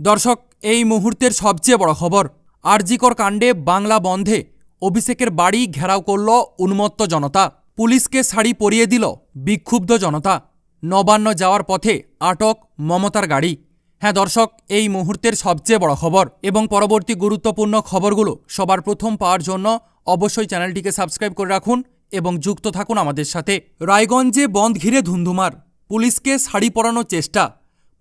দর্শক, এই মুহূর্তের সবচেয়ে বড় খবর, আরজিকর কাণ্ডে বাংলা বন্ধে অভিষেকের বাড়ি ঘেরাও করল উন্মত্ত জনতা। পুলিশকে শাড়ি পরিয়ে দিল বিক্ষুব্ধ জনতা। নবান্ন যাওয়ার পথে আটক মমতার গাড়ি। হ্যাঁ দর্শক, এই মুহূর্তের সবচেয়ে বড় খবর এবং পরবর্তী গুরুত্বপূর্ণ খবরগুলো সবার প্রথম পাওয়ার জন্য অবশ্যই চ্যানেলটিকে সাবস্ক্রাইব করে রাখুন এবং যুক্ত থাকুন আমাদের সাথে। রায়গঞ্জে বন্ধ ঘিরে ধুন্ধুমার। পুলিশকে শাড়ি পরানোর চেষ্টা।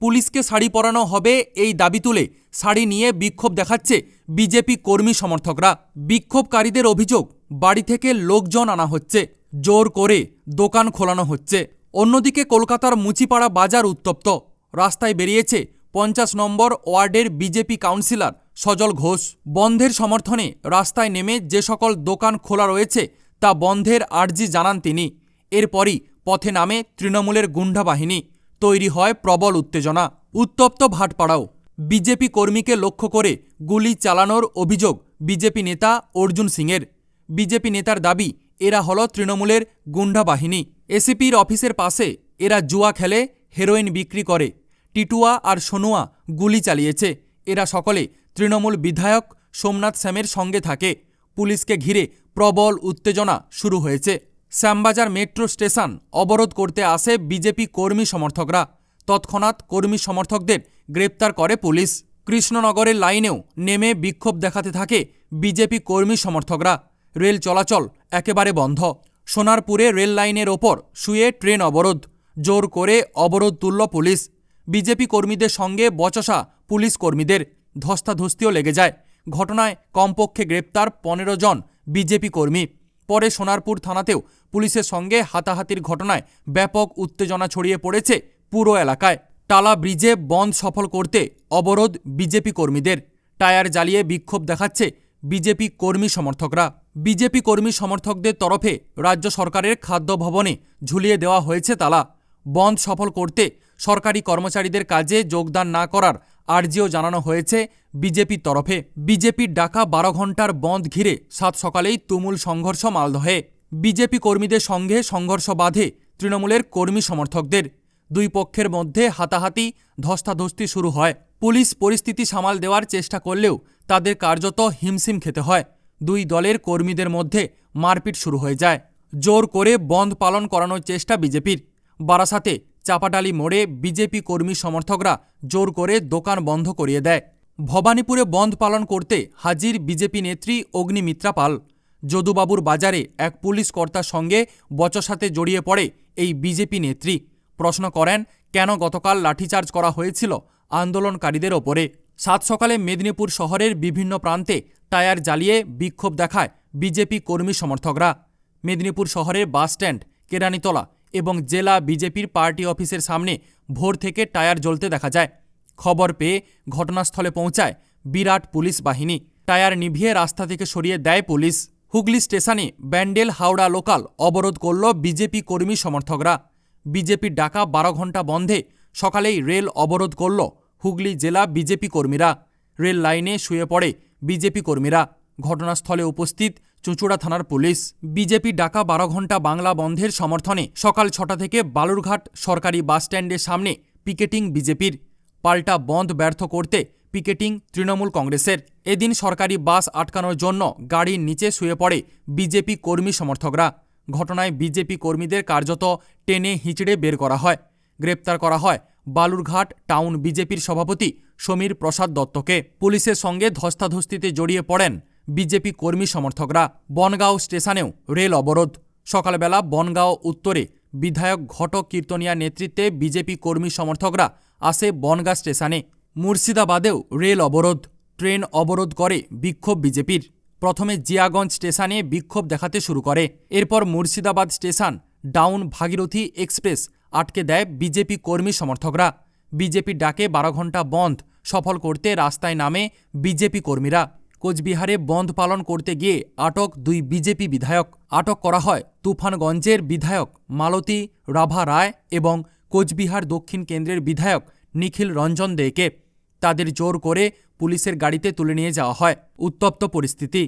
পুলিশকে শাড়ি পরানো হবে এই দাবি তুলে শাড়ি নিয়ে বিক্ষোভ দেখাচ্ছে বিজেপি কর্মী সমর্থকরা। বিক্ষোভকারীদের অভিযোগ, বাড়ি থেকে লোকজন আনা হচ্ছে, জোর করে দোকান খোলানো হচ্ছে। অন্যদিকে কলকাতার মুচিপাড়া বাজার উত্তপ্ত। রাস্তায় বেরিয়েছে পঞ্চাশ নম্বর ওয়ার্ডের বিজেপি কাউন্সিলর সজল ঘোষ। বন্ধের সমর্থনে রাস্তায় নেমে যে সকল দোকান খোলা রয়েছে তা বন্ধের আর্জি জানান তিনি। এরপরই পথে নামে তৃণমূলের গুন্ডা বাহিনী। তৈরি হয় প্রবল উত্তেজনা। উত্তপ্ত ভাটপাড়াও। বিজেপি কর্মীকে লক্ষ্য করে গুলি চালানোর অভিযোগ বিজেপি নেতা অর্জুন সিংয়ের। বিজেপি নেতার দাবি, এরা হল তৃণমূলের গুন্ডা বাহিনী। এসিপির অফিসের পাশে এরা জুয়া খেলে, হেরোইন বিক্রি করে। টিটুয়া আর সোনুয়া গুলি চালিয়েছে। এরা সকলে তৃণমূল বিধায়ক সোমনাথ শ্যামের সঙ্গে থাকে। পুলিশকে ঘিরে প্রবল উত্তেজনা শুরু হয়েছে। শ্যামবাজার মেট্রো স্টেশন অবরোধ করতে আসে বিজেপি কর্মী সমর্থকরা। তৎক্ষণাৎ কর্মী সমর্থকদের গ্রেপ্তার করে পুলিশ। কৃষ্ণনগরের লাইনেও নেমে বিক্ষোভ দেখাতে থাকে বিজেপি কর্মী সমর্থকরা। রেল চলাচল একেবারে বন্ধ। সোনারপুরে রেল লাইনের ওপর শুয়ে ট্রেন অবরোধ। জোর করে অবরোধ তুলল পুলিশ। বিজেপি কর্মীদের সঙ্গে বচসা পুলিশ কর্মীদের ধস্তাধস্তিও লেগে যায়। ঘটনায় কমপক্ষে গ্রেপ্তার পনেরো জন বিজেপি কর্মী। পরে সোনারপুর থানাতেও পুলিশের সঙ্গে হাতাহাতির ঘটনায় ব্যাপক উত্তেজনা ছড়িয়ে পড়েছে পুরো এলাকায়। টালা ব্রিজে বন্ধ সফল করতে অবরোধ বিজেপি কর্মীদের। টায়ার জ্বালিয়ে বিক্ষোভ দেখাচ্ছে বিজেপি কর্মী সমর্থকরা। বিজেপি কর্মী সমর্থকদের তরফে রাজ্য সরকারের খাদ্য ভবনে ঝুলিয়ে দেওয়া হয়েছে তালা। বন্ধ সফল করতে সরকারি কর্মচারীদের কাজে যোগদান না করার আর্জিও জানানো হয়েছে, বিজেপির তরফে। বিজেপির ডাকা বারো ঘণ্টার বন্ধ ঘিরে সাত সকালেই তুমুল সংঘর্ষ মালদহে। বিজেপি কর্মীদের সঙ্গে সংঘর্ষ বাধে তৃণমূলের কর্মী সমর্থকদের। দুই পক্ষের মধ্যে হাতাহাতি ধস্তাধস্তি শুরু হয়। পুলিশ পরিস্থিতি সামাল দেওয়ার চেষ্টা করলেও তাদের কার্যত হিমশিম খেতে হয়। দুই দলের কর্মীদের মধ্যে মারপিট শুরু হয়ে যায়। জোর করে বন্ধ পালন করানোর চেষ্টা বিজেপির। বারাসাতে চাপাটালি মোড়ে বিজেপি কর্মী সমর্থকরা জোর করে দোকান বন্ধ করিয়ে দেয়। ভবানীপুরে বন্ধ পালন করতে হাজির বিজেপি নেত্রী অগ্নিমিত্রা পাল। যদুবাবুর বাজারে এক পুলিশ কর্তার সঙ্গে বচসাতে জড়িয়ে পড়ে এই বিজেপি নেত্রী। প্রশ্ন করেন, কেন গতকাল লাঠিচার্জ করা হয়েছিল আন্দোলনকারীদের ওপরে? সাত সকালে মেদিনীপুর শহরের বিভিন্ন প্রান্তে টায়ার জ্বালিয়ে বিক্ষোভ দেখায় বিজেপি কর্মী সমর্থকরা। মেদিনীপুর শহরের বাসস্ট্যান্ড কেরানীতলা এবং জেলা বিজেপির পার্টি অফিসের সামনে ভোর থেকে টায়ার জ্বলতে দেখা যায়। খবর পেয়ে ঘটনাস্থলে পৌঁছায় বিরাট পুলিশ বাহিনী। টায়ার নিভিয়ে রাস্তা থেকে সরিয়ে দেয় পুলিশ। হুগলি স্টেশনে ব্যান্ডেল হাওড়া লোকাল অবরোধ করল বিজেপি কর্মী সমর্থকরা। বিজেপির ডাকা বারো ঘণ্টা বন্ধে সকালেই রেল অবরোধ করল হুগলি জেলা বিজেপি কর্মীরা। রেল লাইনে শুয়ে পড়ে বিজেপি কর্মীরা। ঘটনাস্থলে উপস্থিত চুঁচুড়া থানার পুলিশ। বিজেপি ডাকা বারো ঘণ্টা বাংলা বন্ধের সমর্থনে সকাল ছটা থেকে বালুরঘাট সরকারি বাসস্ট্যান্ডের সামনে পিকেটিং বিজেপির। পাল্টা বন্ধ ব্যর্থ করতে পিকেটিং তৃণমূল কংগ্রেসের। এদিন সরকারি বাস আটকানোর জন্য গাড়ির নিচে শুয়ে পড়ে বিজেপি কর্মী সমর্থকরা। ঘটনায় বিজেপি কর্মীদের কার্যত টেনে হিঁচড়ে বের করা হয়। গ্রেপ্তার করা হয় বালুরঘাট টাউন বিজেপির সভাপতি সমীর প্রসাদ দত্তকে। পুলিশের সঙ্গে ধস্তাধস্তিতে জড়িয়ে পড়েন বিজেপি কর্মী সমর্থকরা বনগাঁও স্টেশনেও রেল অবরোধ। সকালবেলা বনগাঁও উত্তরে বিধায়ক ঘটক কীর্তনিয়া নেতৃত্বে বিজেপি কর্মী সমর্থকরা আসে বনগাঁ স্টেশনে। মুর্শিদাবাদেও রেল অবরোধ। ট্রেন অবরোধ করে বিক্ষোভ বিজেপির। প্রথমে জিয়াগঞ্জ স্টেশনে বিক্ষোভ দেখাতে শুরু করে। এরপর Murshidabad station down Bhagirathi express আটকে দেয় বিজেপি কর্মী সমর্থকরা। বিজেপি ডাকে বারো ঘণ্টা বন্ধ, সফল করতে রাস্তায় নামে বিজেপি কর্মীরা। কোচবিহারে বন্ধ পালন করতে গিয়ে আটক দুই বিজেপি বিধায়ক। আটক করা হয় তুফানগঞ্জের বিধায়ক মালতী রাভা রায় এবং কোচবিহার দক্ষিণ কেন্দ্রের বিধায়ক নিখিল রঞ্জন দেকে। তাদের জোর করে পুলিশের গাড়িতে তুলে নিয়ে যাওয়া হয়। উত্তপ্ত পরিস্থিতি।